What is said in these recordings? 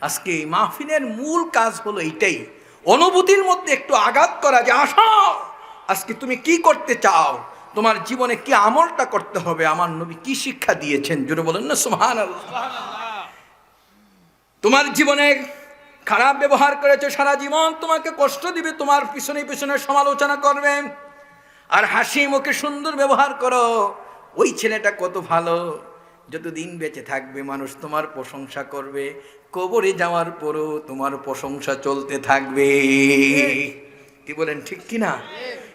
আজকে এই মাহফিলের মূল কাজ হলো এইটাই। অনুভূতির মধ্যে একটু আঘাত করা যে, আসো, আজকে তুমি কি করতে চাও? তোমার জীবনে কি আমলটা করতে হবে? আমার নবী কি শিক্ষা দিয়েছেন? জুড়ে বলেন না সুহান তোমার জীবনে খারাপ ব্যবহার করেছে, সারা জীবন তোমাকে কষ্ট দিবে, তোমার পিছনে পিছনে সমালোচনা করবে। আর হাসি মুখে সুন্দর ব্যবহার করো। ওই ছেলেটা কত ভালো। যতদিন বেঁচে থাকবে মানুষ তোমার প্রশংসা করবে। কবরে যাওয়ার পরও তোমার প্রশংসা চলতে থাকবে। কি বলেন, ঠিক কি না?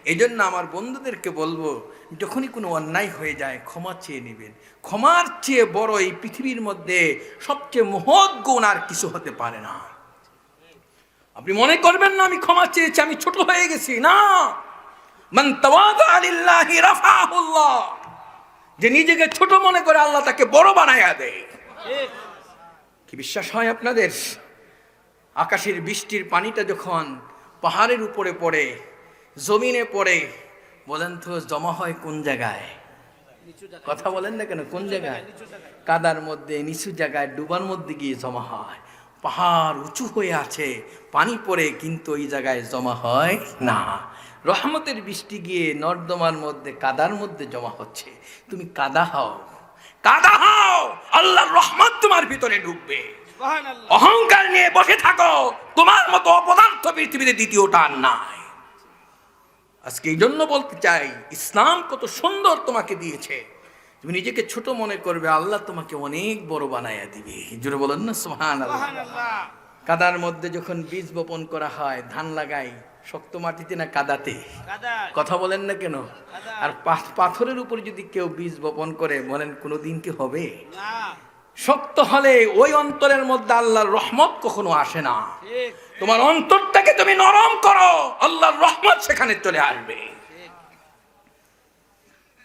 এই জন্য আমার বন্ধুদেরকে বলব, যখনই কোনো অন্যায় হয়ে যায়, ক্ষমা চেয়ে নেবেন। ক্ষমার চেয়ে বড় এই পৃথিবীর মধ্যে সবচেয়ে মহৎ গুণ আর কিছু হতে পারে না। আপনি মনে করবেন না, আমি ক্ষমা চেয়েছি, আমি ছোট হয়ে গেছি। না। মান তাওয়াদা রাফাহুল্লাহ। যে নিজেকে ছোট মনে করে আল্লাহ তাকে বড় বানায়া দেয় কি বিশ্বাস হয় আপনাদের? আকাশের বৃষ্টির পানিটা যখন পাহাড়ের উপরে পড়ে জমিনে পড়ে বলেন তো জমা হয় কোন জায়গায়? কথা বলেন না কেন? কোন জায়গায় কাদার মধ্যে নিচু জায়গায় ডুবার মধ্যে গিয়ে জমা হয়। পাহাড় উঁচু হয়ে আছে পানি পড়ে কিন্তু ওই জায়গায় জমা হয় না। রহমতের বৃষ্টি গিয়ে নর্দমার মধ্যে কাদার মধ্যে জমা হচ্ছে। তুমি কাদা হও। কাদা হও! আল্লাহর রহমত তোমার ভিতরে ঢুকবে। অহংকার নিয়ে বসে থাকো। তোমার মতো অপদার্থ পৃথিবীতে দ্বিতীয়টা আর নাই। আজকে এই জন্য বলতে চাই ইসলাম কত সুন্দর তোমাকে দিয়েছে। তুমি নিজেকে ছোট মনে করবে আল্লাহ তোমাকে অনেক বড় বানাইয়া দিবে। জোরে বলেন না সোহান আল্লাহ কাদার মধ্যে যখন বীজ বপন করা হয় ধান লাগাই শক্ত মাটিতে না কাদাতে? কথা বলেন না কেন? আর পাথরের উপর যদি কেউ বীজ বপন করে বলেন কোনোদিন কি হবে? শক্ত হলে ওই অন্তরের মধ্যে আল্লাহর রহমত কখনো আসে না। তোমার অন্তরটাকে তুমি নরম করো আল্লাহর রহমত সেখানে চলে আসবে।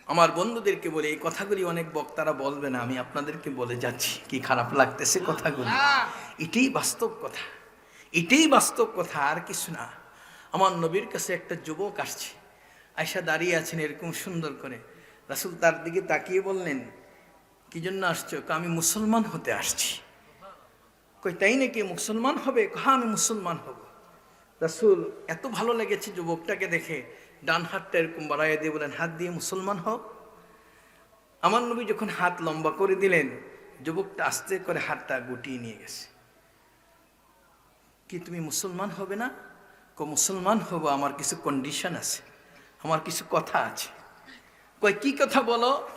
আমার বন্ধুদেরকে বলে এই কথাগুলি অনেক বক্তারা বলবে না আমি আপনাদেরকে বলে যাচ্ছি। কি খারাপ লাগতেছে কথাগুলি? এটাই বাস্তব কথা। এটাই বাস্তব কথা আর কিছু না। আমার নবীর কাছে একটা যুবক আসছে। আয়সা দাঁড়িয়ে আছেন এরকম সুন্দর করে। রাসুল তার দিকে তাকিয়ে বললেন, কি জন্য আসছো? আমি মুসলমান হতে আসছি। কই তাই নাকি মুসলমান হবে? হ্যাঁ আমি মুসলমান হব। রাসুল এত ভালো লেগেছে যুবকটাকে দেখে, ডান হাতটা এরকম বাড়াইয়া দিয়ে বলেন হাত দিয়ে মুসলমান হও। আমার নবী যখন হাত লম্বা করে দিলেন, যুবকটা আস্তে করে হাতটা গুটিয়ে নিয়ে গেছে। কি তুমি মুসলমান হবে না? কো মুসলমান হব, আমার কিছু কন্ডিশন আছে, আমার কিছু কথা আছে। কই, কি কথা বলো?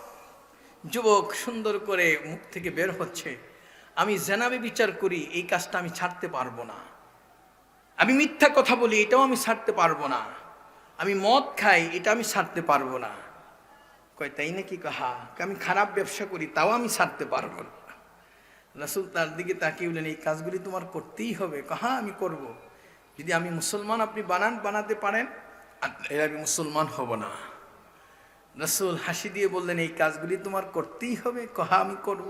যুবক সুন্দর করে মুখ থেকে বের হচ্ছে। আমি জেনাবে বিচার করি, এই কাজটা আমি ছাড়তে পারব না। আমি মিথ্যা কথা বলি, এটাও আমি ছাড়তে পারব না। আমি মদ খাই, এটা আমি ছাড়তে পারব না। কয় তাই নাকি কাহা? আমি খারাপ ব্যবসা করি, তাও আমি ছাড়তে পারব না। রাসুল তার দিকে তাকিয়ে বললেন, এই কাজগুলি তোমার করতেই হবে। কাহা, আমি করব। যদি আমি মুসলমান আপনি বানান, বানাতে পারেন এর আমি মুসলমান হব না। রসুল হাসি দিয়ে বললেন, এই কাজগুলি তোমার করতেই হবে, কহা আমি করব?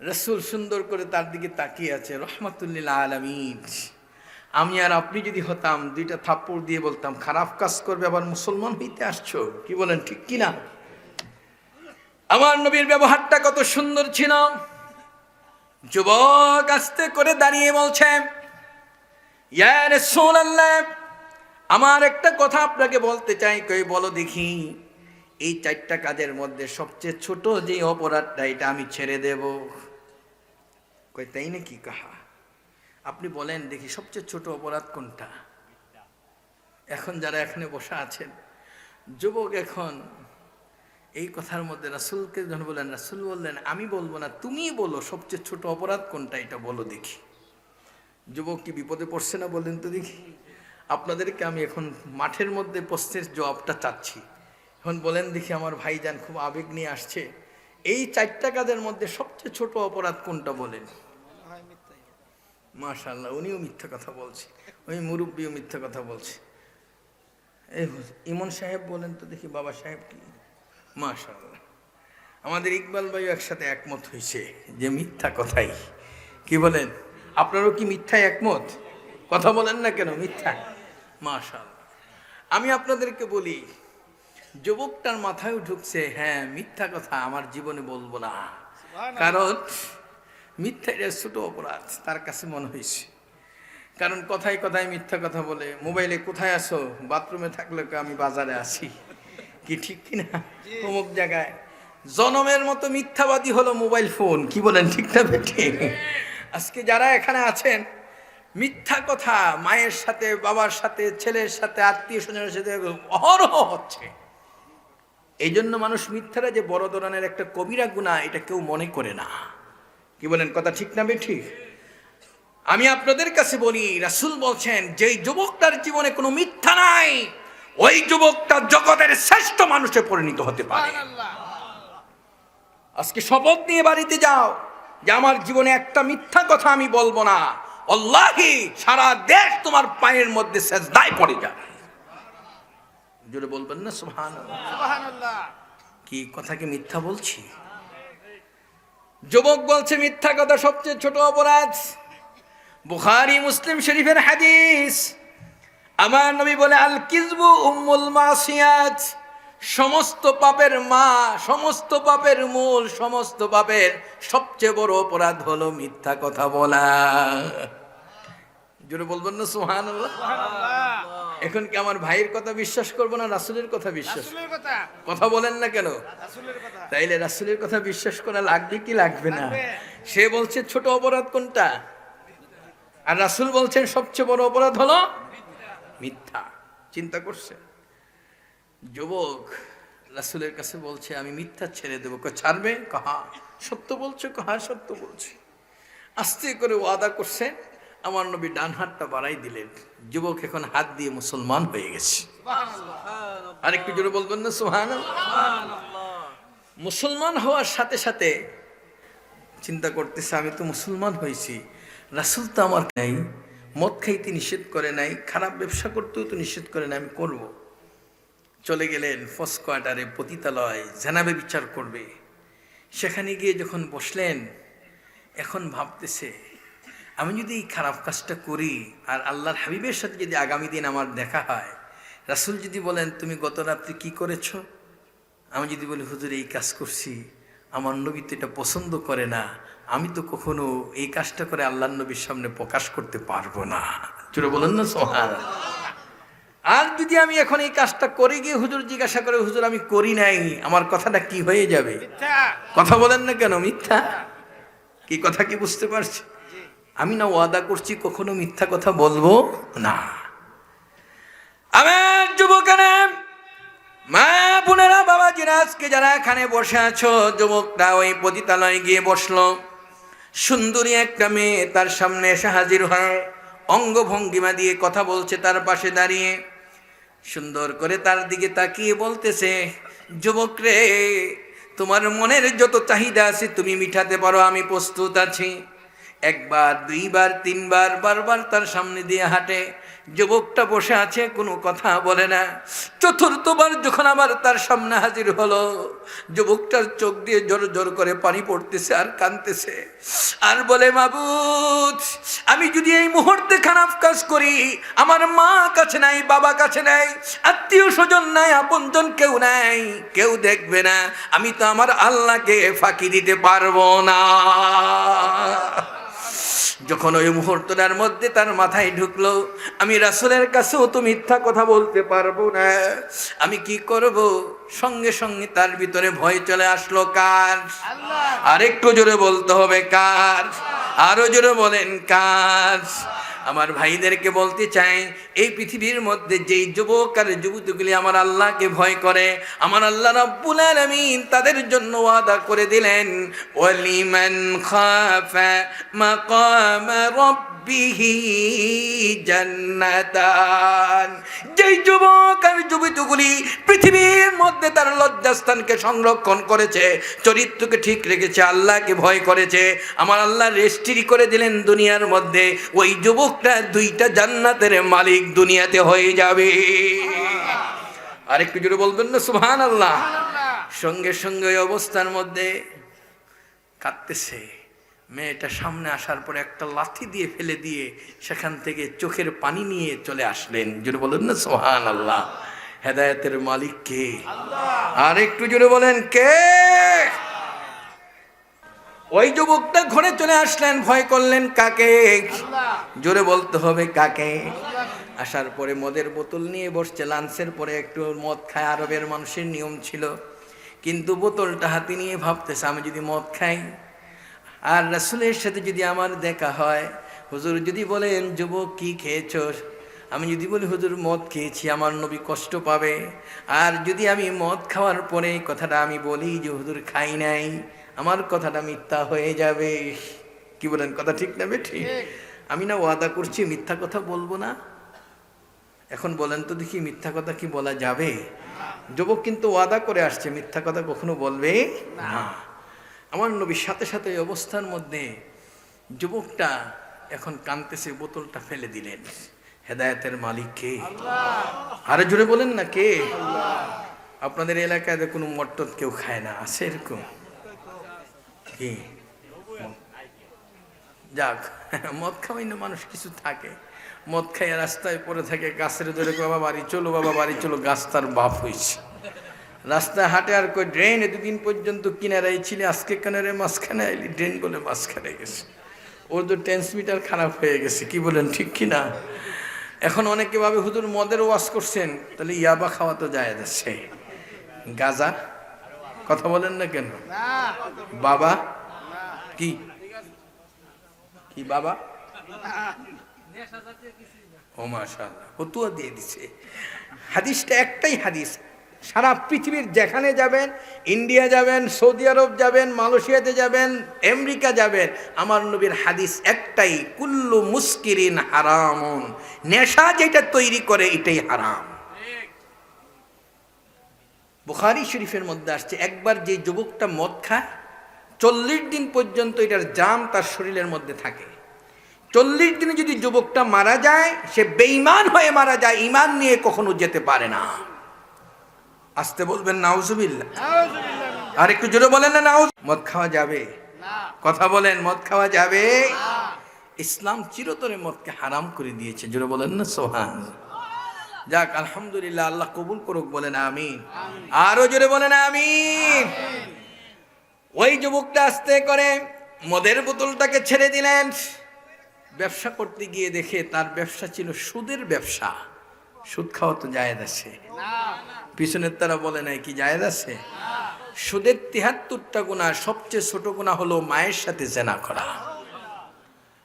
রসুল সুন্দর করে তার দিকে তাকিয়ে আছে রহমতুল্লিল আলমিন। আমি আর আপনি যদি হতাম, দুইটা থাপ্পড় দিয়ে বলতাম, খারাপ কাজ করবে, আবার মুসলমান হইতে আসছো? কি বলেন, ঠিক কি না আমার নবীর ব্যবহারটা কত সুন্দর ছিল। যুবক আস্তে করে দাঁড়িয়ে বলছে রাসূলুল্লাহ আমার একটা কথা আপনাকে বলতে চাই, কই বলো দেখি। এই চারটা কাজের মধ্যে সবচেয়ে ছোট যে অপরাধটা, এটা আমি ছেড়ে দেব। কই, তাই নাকি কাহা? আপনি বলেন দেখি সবচেয়ে ছোট অপরাধ কোনটা? এখন যারা এখানে বসা আছেন, যুবক এখন, এই কথার মধ্যে রাসুলকে যখন বললেন, রাসুল বললেন, আমি বলব না তুমি বলো সবচেয়ে ছোট অপরাধ কোনটা, এটা বলো দেখি। যুবক কি বিপদে পড়ছে না বলেন তো দেখি। আপনাদেরকে আমি এখন মাঠের মধ্যে প্রশ্নের জবাবটা চাচ্ছি। এখন বলেন দেখি আমার ভাইজান খুব আবেগ নিয়ে আসছে। এই চারটা কাজের মধ্যে সবচেয়ে ছোট অপরাধ কোনটা বলেন? মাশাল্লাহ উনিও মিথ্যা কথা বলছে। ওই মুরব্বীও মিথ্যা কথা বলছে। এই ইমন সাহেব বলেন তো দেখি, বাবা সাহেব কি? মাশাল্লাহ আমাদের ইকবাল ভাইও একসাথে একমত হয়েছে যে মিথ্যা কথাই। কি বলেন? আপনারও কি মিথ্যায় একমত? কথা বলেন না কেন মিথ্যা? মাশাল আমি আপনাদেরকে বলি যুবকটার মাথায় ঢুকছে হ্যাঁ মিথ্যা কথা আমার জীবনে বলব না। কারণ মিথ্যা এটা ছোট অপরাধ তার কাছে মনে হয়েছে। কারণ কথায় কথায় মিথ্যা কথা বলে মোবাইলে কোথায় আসো বাথরুমে থাকলে আমি বাজারে আসি কি ঠিক কিনা? অমুক জায়গায়। জনমের মতো মিথ্যাবাদী হলো মোবাইল ফোন কি বলেন ঠিক না বেঠি? আজকে যারা এখানে আছেন মিথ্যা কথা মায়ের সাথে বাবার সাথে ছেলের সাথে আত্মীয় স্বজনের সাথে অহরহ হচ্ছে। এই জন্য মানুষ মিথ্যারা যে বড় ধরনের একটা কবিরা গুণা এটা কেউ মনে করে না। কি বলেন কথা ঠিক না বেঠি আমি আপনাদের কাছে বলি রাসূল বলছেন যেই যুবকটার জীবনে কোনো মিথ্যা নাই ওই যুবকটা জগতের শ্রেষ্ঠ মানুষে পরিণত হতে পারে। আজকে শপথ নিয়ে বাড়িতে যাও। যে আমার জীবনে একটা মিথ্যা কথা আমি বলব না। অল্লাহি সারা দেশ তোমার পায়ের মধ্যে সেজদায় পড়ে যাবে। জোরে বলবেন না সুবহান কি কথা কি মিথ্যা বলছি? যুবক বলছে মিথ্যা কথা সবচেয়ে ছোট অপরাধ। বুখারি মুসলিম শরীফের হাদিস। আমার নবী বলে আল কিজবু উম্মুল মাসিয়াত। সমস্ত পাপের মা সমস্ত পাপের মূল সমস্ত পাপের সবচেয়ে বড় অপরাধ হলো মিথ্যা কথা বলা। জোরে বলবেন না সুহান এখন কি আমার ভাইয়ের কথা বিশ্বাস করব না রাসুলের কথা বিশ্বাস? কথা। বলেন না কেন? তাইলে রাসুলের কথা বিশ্বাস করা লাগবে কি লাগবে না? সে বলছে ছোট অপরাধ কোনটা? আর রাসুল বলছেন সবচেয়ে বড় অপরাধ হলো মিথ্যা। চিন্তা করছে? যুবক রাসুলের কাছে বলছে আমি মিথ্যা ছেড়ে দেবো। কয়, ছাড়বে? কাহা সত্য বলছো? কাহা সত্য বলছি। আস্তে করে ওয়াদা করছে আমার নবী ডান হাতটা বাড়াই দিলেন। যুবক এখন হাত দিয়ে মুসলমান হয়ে গেছে। আরেকটু জোরে বলবেন না সোহান মুসলমান হওয়ার সাথে সাথে চিন্তা করতেছে আমি তো মুসলমান হয়েছি। রাসুল তো আমার নাই মদ খাইতে নিষেধ করে নাই খারাপ ব্যবসা করতেও তো নিষেধ করে নাই আমি করব। চলে গেলেন ফার্স্ট কোয়ার্টারে পতিতালয়, জানাবে বিচার করবে। সেখানে গিয়ে যখন বসলেন, এখন ভাবতেছে, আমি যদি এই খারাপ কাজটা করি আর আল্লাহর হাবিবের সাথে যদি আগামী দিন আমার দেখা হয়, রাসুল যদি বলেন, তুমি গত রাত্রে কী করেছ? আমি যদি বলি, হুজুর, এই কাজ করছি। আমার নবী তো এটা পছন্দ করে না। আমি তো কখনো এই কাজটা করে আল্লাহ নবীর সামনে প্রকাশ করতে পারব না। চলে বলেন না সোহান আর যদি আমি এখন এই কাজটা করে গিয়ে হুজুর জিজ্ঞাসা করে হুজুর আমি করি নাই আমার কথাটা কি হয়ে যাবে? কথা বলেন না কেন মিথ্যা? কি কথা কি বুঝতে পারছি? আমি না ওয়াদা করছি কখনো মিথ্যা কথা বলব না। আমার যুবকেরা মা বোনেরা বাবা জিরাজকে যারা এখানে বসে আছো যুবকটা ওই পতিতালয়ে গিয়ে বসল। সুন্দরী একটা মেয়ে তার সামনে এসে হাজির হয় অঙ্গভঙ্গিমা দিয়ে কথা বলছে তার পাশে দাঁড়িয়ে। সুন্দর করে তার দিকে তাকিয়ে বলতেছে, যুবক রে, তোমার মনের যত চাহিদা আছে তুমি মিঠাতে পারো, আমি প্রস্তুত আছি। একবার, দুইবার, তিনবার, বারবার তার সামনে দিয়ে হাঁটে। যুবকটা বসে আছে, কোনো কথা বলে না। চতুর্থবার যখন আবার তার সামনে হাজির হলো, যুবকটার চোখ দিয়ে জোর জোর করে পানি পড়তেছে আর কাঁদতেছে। আর বলে, মাবুদ, আমি যদি এই মুহূর্তে খারাপ কাজ করি, আমার মা কাছে নাই, বাবা কাছে নাই, আত্মীয় স্বজন নাই আপনজন কেউ নাই, কেউ দেখবে না। আমি তো আমার আল্লাহকে ফাঁকি দিতে পারব না। যখন ওই মুহূর্তটার মধ্যে তার মাথায় ঢুকলো আমি রাসুলের কাছেও তো মিথ্যা কথা বলতে পারব না। আমি কি করব? সঙ্গে সঙ্গে তার ভিতরে ভয় চলে আসলো কার? আর একটু জোরে বলতে হবে কার? আরও জোরে বলেন কার? আমার ভাইদেরকে বলতে চাই, এই পৃথিবীর মধ্যে যেই যুবক আর যুবতীগুলি আমার আল্লাহকে ভয় করে, আমার আল্লাহ রাব্বুল আলামিন তাদের জন্য ওয়াদা করে দিলেন, ওয়ালিমান খাফা মাকাম রাব্বিহি জান্নাতান। যেই যুবক আর যুবতীগুলি পৃথিবীর মধ্যে তার লজ্জাস্থানকে সংরক্ষণ করেছে, চরিত্রকে ঠিক রেখেছে, আল্লাহকে ভয় করেছে, আমার আল্লাহ রেস্ট্রি করে দিলেন দুনিয়ার মধ্যে, ওই যুবকটা দুইটা জান্নাতের মালিক দুনিয়াতে হয়ে যাবে। আরেকটু জোরে বলবেন না? সুবহান আল্লাহ সঙ্গে সঙ্গে অবস্থার মধ্যে কাঁদতেছে। মেয়েটা সামনে আসার পরে একটা লাথি দিয়ে ফেলে দিয়ে সেখান থেকে চোখের পানি নিয়ে চলে আসলেন। জোরে বলেন না? সোহান আল্লাহ হেদায়তের মালিক কে? আর একটু জোরে বলেন, কে? ওই যুবকটা ঘরে চলে আসলেন ভয় করলেন কাকে? জোরে বলতে হবে কাকে? আসার পরে মদের বোতল নিয়ে বসছে লাঞ্চের পরে একটু মদ খায় আরবের মানুষের নিয়ম ছিল। কিন্তু বোতলটা হাতে নিয়ে ভাবতেছে আমি যদি মদ খাই আর রাসুলের সাথে যদি আমার দেখা হয় হুজুর যদি বলেন যুবক কি খেয়েছ? আমি যদি বলি হুজুর মদ খেয়েছি আমার নবী কষ্ট পাবে। আর যদি আমি মদ খাওয়ার পরে কথাটা আমি বলি যে হুজুর খাই নাই। আমার কথাটা মিথ্যা হয়ে যাবে। কি বলেন কথা ঠিক না ঠিক। আমি না ওয়াদা করছি মিথ্যা কথা বলব না। এখন বলেন তো দেখি মিথ্যা কথা কি বলা যাবে? যুবক কিন্তু ওয়াদা করে আসছে মিথ্যা কথা কখনো বলবে না। আমার নবীর সাথে সাথে অবস্থার মধ্যে যুবকটা এখন কানতেছে বোতলটা ফেলে দিলেন। হেদায়তের মালিক কে আরে জোরে বলেন না কে? আপনাদের এলাকায় কোনো মট্টত কেউ খায় না আছে এরকম? কি? যাক, মদ খাওয়াই না মানুষ কিছু থাকে। মদ খাইয়া রাস্তায় পড়ে থাকে, গাছের ধরে বাবা, বাড়ি চলো, বাবা, বাড়ি চলো। গাছ তার বাপ হয়েছে রাস্তায় হাঁটে আর কই ড্রেন এতদিন পর্যন্ত কিনারাই ছিল, আজকে কানারে মাঝখানে আইলি? ড্রেন বলে মাঝখানে গেছে। ওর তো ট্রান্সমিটার খারাপ হয়ে গেছে, কি বলেন, ঠিক কি না? এখন অনেকে ভাবে, হুজুর, মদের ওয়াশ করছেন? তাহলে ইয়াবা খাওয়া তো যায় যাচ্ছে গাজা কথা বলেন না কেন? বাবা? কি? কি বাবা? ও মাশাআল্লাহ ফতুয়া দিয়ে দিছে। হাদিসটা একটাই হাদিস সারা পৃথিবীর যেখানে যাবেন ইন্ডিয়া যাবেন সৌদি আরব যাবেন মালয়েশিয়াতে যাবেন আমেরিকা যাবেন আমার নবীর হাদিস একটাই কুল্লু মুস্কিরিন হারামুন। নেশা যেটা তৈরি করে এটাই হারাম। বুখারি শরীফের মধ্যে আসছে একবার যে যুবকটা মদ খায় চল্লিশ দিন পর্যন্ত এটার জাম তার শরীরের মধ্যে থাকে। চল্লিশ দিনে যদি যুবকটা মারা যায় সে বেঈমান হয়ে মারা যায় ইমান নিয়ে কখনো যেতে পারে না। আসতে বলবেন নাউজুবিল্লা আর একটু জোরে বলেন না নাউজ মদ খাওয়া যাবে? কথা বলেন মদ খাওয়া যাবে? ইসলাম চিরতরে মদকে হারাম করে দিয়েছে জোরে বলেন না সোহান যাক, আলহামদুলিল্লাহ, আল্লাহ কবুল করুক, বলেন আমিন। আরও জোরে বলেন আমিন। ওই যুবকটা আস্তে করে মদের বোতলটাকে ছেড়ে দিলেন। ব্যবসা করতে গিয়ে দেখে তার ব্যবসা ছিল সুদের ব্যবসা। সুদ খাওয়া তো জায়েদ আছে। পিছনের তারা বলে নাই কি জায়েদ আছে? সুদের তিহাত্তরটা গুণা, সবচেয়ে ছোট গুণা হলো মায়ের সাথে জেনা করা।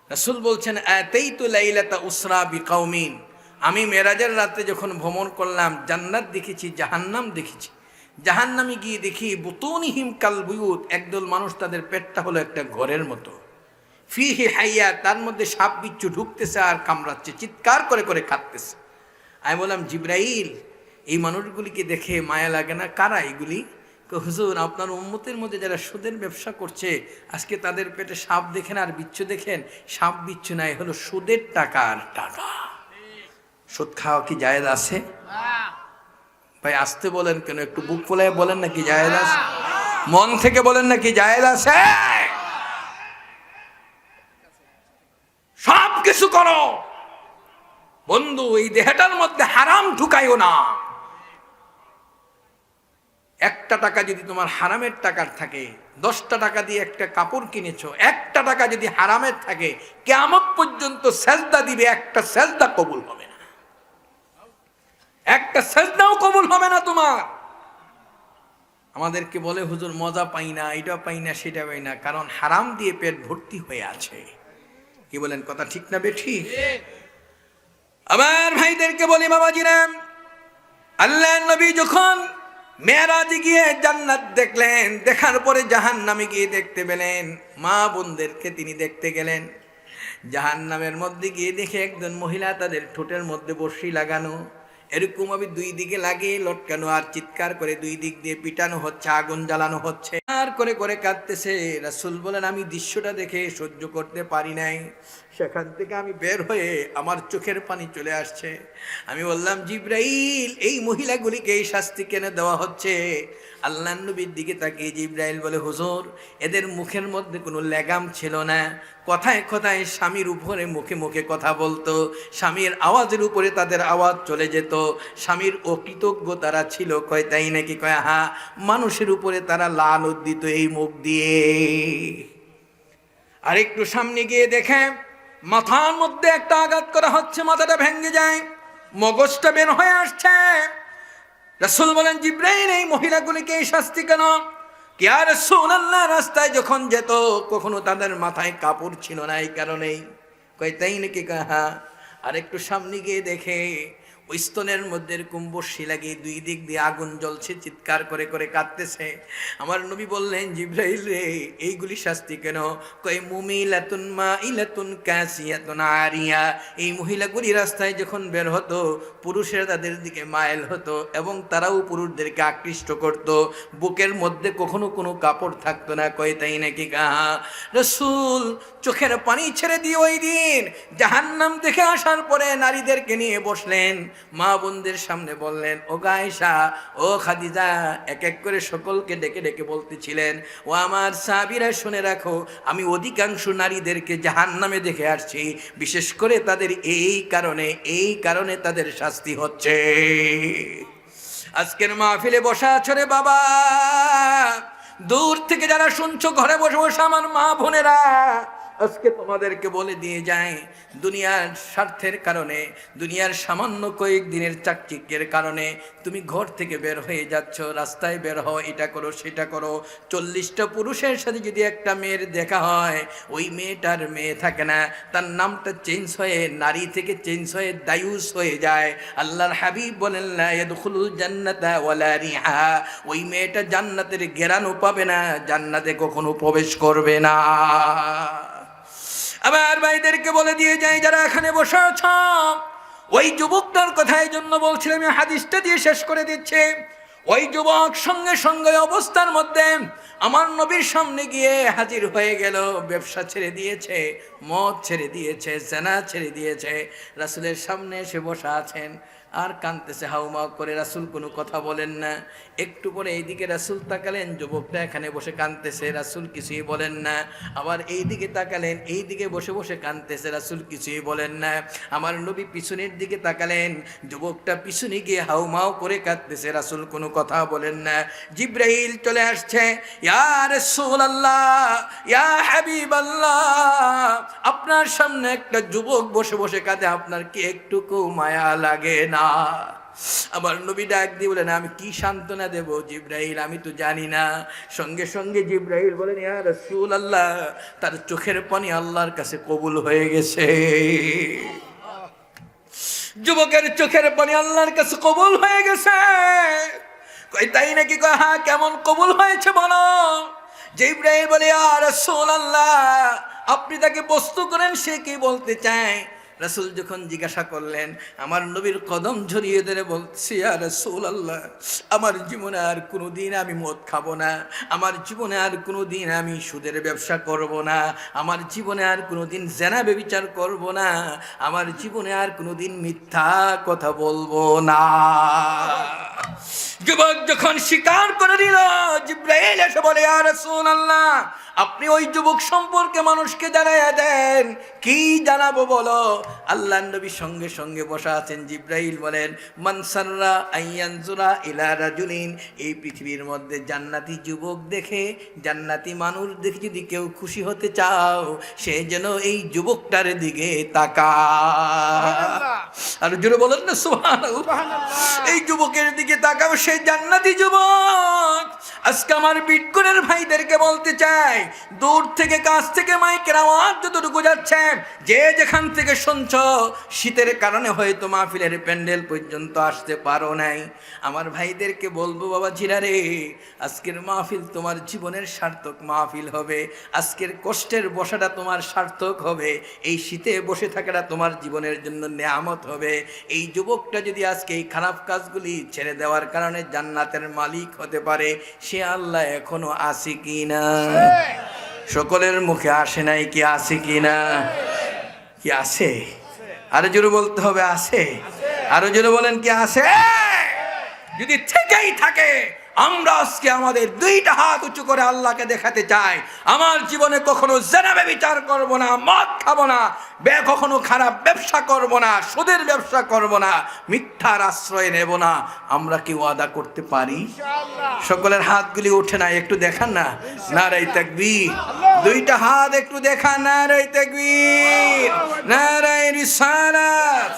রাসুল বলছেন এতেই তো লাইলাতা উসরা বিকাউমিন। আমি মেরাজের রাতে যখন ভ্রমণ করলাম, জান্নাত দেখেছি, জাহান্নাম দেখেছি। জাহান্নামে গিয়ে দেখি, বুতুনিহিম কাল বুয়ুত, একদল মানুষ তাদের পেটটা হলো একটা ঘরের মতো। ফি ফিহি হাইয়া, তার মধ্যে সাপ বিচ্ছু ঢুকতেছে আর কামড়াচ্ছে, চিৎকার করে করে খাচ্ছে আমি বললাম, জিব্রাইল, এই মানুষগুলিকে দেখে মায়া লাগে না? কারা এগুলি? হুজুর, আপনার উম্মতের মধ্যে যারা সুদের ব্যবসা করছে, আজকে তাদের পেটে সাপ দেখেন আর বিচ্ছু দেখেন। সাপ বিচ্ছু নাই, হলো সুদের টাকা আর টাকা। সুদ খাওয়া কি জায়েজ আছে? ভাই, আসতে বলেন কেন? একটু বুক ফুলাই বলেন নাকি জায়েজ আছে? মন থেকে বলেন নাকি জায়েজ আছে? সব কিছু করো। বন্ধু, এই দেহটার মধ্যে হারাম ঢুকাইও না। একটা টাকা যদি তোমার হারামের টাকার থাকে, দশটা টাকা দিয়ে একটা কাপড় কিনেছো, একটা টাকা যদি হারামের থাকে কেমন পর্যন্ত সেজদা দিবে, একটা সেজদা কবুল হবে না। একটা সেজদাও কবুল হবে না তোমার। আমাদেরকে বলে, হুজুর, মজা পাই না, এটা পাই না, সেটা পাই না, কারণ হারাম দিয়ে পেট ভর্তি হয়ে আছে। কি বলেন, কথা ঠিক না বেঠি? আমার ভাইদেরকে বলি, বাবাজিরা, আল্লাহ নবী যখন মেয়েরাজে গিয়ে জান্নাত দেখলেন, দেখার পরে জাহান নামে গিয়ে দেখতে পেলেন, মা বোনদেরকে তিনি দেখতে গেলেন। জাহান নামের মধ্যে গিয়ে দেখে একজন মহিলা তাদের ঠোঁটের মধ্যে বর্ষি লাগানো এরকম আমি দুই দিকে লাগে লটকানো আর চিৎকার করে দুই দিক দিয়ে পিটানো হচ্ছে, আগুন জ্বালানো হচ্ছে। আর করে করে কাঁদতেছে। রাসুল বলেন, আমি দৃশ্যটা দেখে সহ্য করতে পারি নাই। সেখান থেকে আমি বের হয়ে আমার চোখের পানি চলে আসছে। আমি বললাম, জিব্রাইল, এই মহিলাগুলিকে এই শাস্তি কেন দেওয়া হচ্ছে? আল্লাহ নবীর দিকে তাকিয়ে জিব্রাইল বলে, হুজুর, এদের মুখের মধ্যে কোনো লেগাম ছিল না। কথায় কথায় স্বামীর উপরে মুখে মুখে কথা বলতো। স্বামীর আওয়াজের উপরে তাদের আওয়াজ চলে যেত। স্বামীর অকৃতজ্ঞ তারা ছিল কয়, তাই নাকি কয় হা মানুষের উপরে তারা লাল দিত এই মুখ দিয়ে। আর একটু সামনে গিয়ে দেখে, মাথার মধ্যে একটা আঘাত করা হচ্ছে, মাথাটা ভেঙে যায়। মগজটা বের হয়ে আসছে। রসুল বলেন, জিব্রাইল, এই মহিলাগুলিকে এই শাস্তি কেন? কি, আর আল্লাহ রাস্তায় যখন যেত, কখনো তাদের মাথায় কাপড় ছিল না এই কারণেই। কয়, তাই নাকি? কাহা আর একটু সামনে গিয়ে দেখে ওই স্তনের মধ্যে এরকম বসি লাগিয়ে দুই দিক দিয়ে আগুন জ্বলছে, চিৎকার করে করে কাঁদতেছে। আমার নবী বললেন, জিব্রাইল রে, এইগুলি শাস্তি কেন? কই মুমিলাতুন মা ইলাতুন কাসিয়াতুন আরিয়া। এই মহিলাগুলি রাস্তায় যখন বের হতো, পুরুষেরা তাদের দিকে মাইল হতো এবং তারাও পুরুষদেরকে আকৃষ্ট করত। বুকের মধ্যে কখনো কোনো কাপড় থাকতো না, কয়, তাই নাকি কাহা রসুল চোখের পানি ছেড়ে দিয়ে ওই দিন জাহান্নাম দেখে আসার পরে নারীদেরকে নিয়ে বসলেন। মা বোনদের সামনে বললেন, ও গায়সা ও খাদিজা এক এক করে সকলকে ডেকে ডেকে বলতেছিলেন, ও আমার সাবিরা শুনে রাখো, আমি অধিকাংশ নারীদেরকে জাহান্নামে দেখে আসছি, বিশেষ করে তাদের এই কারণে এই কারণে তাদের শাস্তি হচ্ছে। আজকের মাহফিলে বসা আছো রে বাবা। দূর থেকে যারা শুনছো, ঘরে বসে বসে আমার মা বোনেরা আজকে তোমাদেরকে বলে দিয়ে যায় দুনিয়ার স্বার্থের কারণে, দুনিয়ার সামান্য কয়েক দিনের চাকচিক্যের কারণে তুমি ঘর থেকে বের হয়ে যাচ্ছ, রাস্তায় বের হও, এটা করো, সেটা করো। চল্লিশটা পুরুষের সাথে যদি একটা মেয়ের দেখা হয়, ওই মেয়েটার মেয়ে থাকে না, তার নামটা চেঞ্জ হয়ে, নারী থেকে চেঞ্জ হয়ে, দায়ুস হয়ে যায়। আল্লাহর হাবিব বলেন না জান্নাতা ওয়ালা রিহা। ওই মেয়েটা জান্নাতের গেরানো পাবে না, জান্নাতে কখনো প্রবেশ করবে না। আবার ভাইদেরকে বলে দিয়ে যাই, যারা এখানে বসে আছ। ওই যুবকটার কথা এই জন্য বলছিলাম হাদিসটা দিয়ে শেষ করে দিচ্ছে। ওই যুবক সঙ্গে সঙ্গে অবস্থার মধ্যে আমার নবীর সামনে গিয়ে হাজির হয়ে গেল, ব্যবসা ছেড়ে দিয়েছে, মদ ছেড়ে দিয়েছে সেনা ছেড়ে দিয়েছে। রাসুলের সামনে এসে বসা আছেন। আর কানতেছে হাউমাউ করে রাসুল কোনো কথা বলেন না। একটু পরে এইদিকে রাসুল তাকালেন, যুবকটা এখানে বসে কানতেছে রাসুল কিছুই বলেন না। আবার এইদিকে তাকালেন, এইদিকে বসে বসে কানতেছে রাসুল কিছুই বলেন না। আমার নবী পিছনের দিকে তাকালেন, যুবকটা পিছনে গিয়ে হাউমাউ করে কাঁদতেছে, রাসুল কোনো কথা বলেন না। জিব্রাহিল চলে আসছে আল্লাহ ইয়া আল্লাহ আপনার সামনে একটা যুবক বসে বসে কাঁদে, আপনার কি একটুকু মায়া লাগে না? আমার নবী ডাক দিয়ে বলেন, আমি কি সান্ত্বনা দেব জিব্রাহিল আমি তো জানি না। সঙ্গে সঙ্গে জিব্রাহিল বলেন, ইয়া রাসূল আল্লাহ তার চোখের পানি আল্লাহর কাছে কবুল হয়ে গেছে। যুবকের চোখের পানি আল্লাহর কাছে কবুল হয়ে গেছে। কই তাই নাকি? কয় হ্যাঁ কেমন কবুল হয়েছে বলো। যে বলে আর আল্লাহ আপনি তাকে বস্তু করেন, সে কি বলতে চায়? রাসুল যখন জিজ্ঞাসা করলেন, আমার নবীর কদম ঝরিয়ে ধরে বলছি আর রসুল আল্লাহ আমার জীবনে আর কোনো দিন আমি মদ খাব না, আমার জীবনে আর কোনো দিন আমি সুদের ব্যবসা করব না, আমার জীবনে আর কোনো দিন জেনা বেবিচার করব না, আমার জীবনে আর কোনো দিন মিথ্যা কথা বলব না। যুবক যখন স্বীকার করে দিল জিব্রাইল এসে বলে আর আল্লাহ আপনি ওই যুবক সম্পর্কে মানুষকে জানাইয়া দেন। কি জানাব বলো? আল্লাহ নবী সঙ্গে সঙ্গে বসা আছেন জিব্রাইল বলেন মানসাররা আইয়ানজুরা ইলা রাজুলিন। এই পৃথিবীর মধ্যে জান্নাতি যুবক দেখে জান্নাতি মানুষ দেখে যদি কেউ খুশি হতে চাও সে যেন এই যুবকটার দিকে তাকা আর জোরে বলেন না সুবহানাল্লাহ। এই যুবকের দিকে তাকাও সে জান্নাতি যুবক। আজকে আমার বিটকুনের ভাইদেরকে বলতে চাই দূর থেকে কাছ থেকে মাইকের আওয়াজ যতটুকু যাচ্ছে, যে যেখান থেকে শুনছ, শীতের কারণে হয়তো মাহফিলের প্যান্ডেল পর্যন্ত আসতে পারো নাই। আমার ভাইদেরকে বলব, বাবা রে, আজকের মাহফিল তোমার জীবনের সার্থক মাহফিল হবে। আজকের কষ্টের বসাটা তোমার সার্থক হবে। এই শীতে বসে থাকাটা তোমার জীবনের জন্য নেয়ামত হবে। এই যুবকটা যদি আজকে এই খারাপ কাজগুলি ছেড়ে দেওয়ার কারণে জান্নাতের মালিক হতে পারে, সে আল্লাহ এখনও আসে কি না সকলের মুখে আসে নাই কি আছে কি না? কি আছে? আরও জোরে বলতে হবে, আছে। আরও জোরে বলেন কি আছে? যদি থেকেই থাকে আমরা আজকে আমাদের দুইটা হাত উঁচু করে আল্লাহকে দেখাতে চাই। আমার জীবনে কখনো জেনাবে বিচার করব না মদ খাব না বে কখনো খারাপ ব্যবসা করব না সুদের ব্যবসা করব না মিথ্যার আশ্রয় নেব না। আমরা কি ওয়াদা করতে পারি? সকলের হাতগুলি ওঠে না একটু দেখান না। না নারাই তাকবীর। দুইটা হাত একটু দেখান নারাই তাকবীর। নারাই রিসালাত।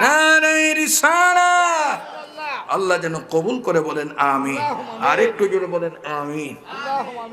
নারাই রিসালাত। আল্লাহ যেন কবুল করে বলেন আমি আর একটু জোরে বলেন আমিন।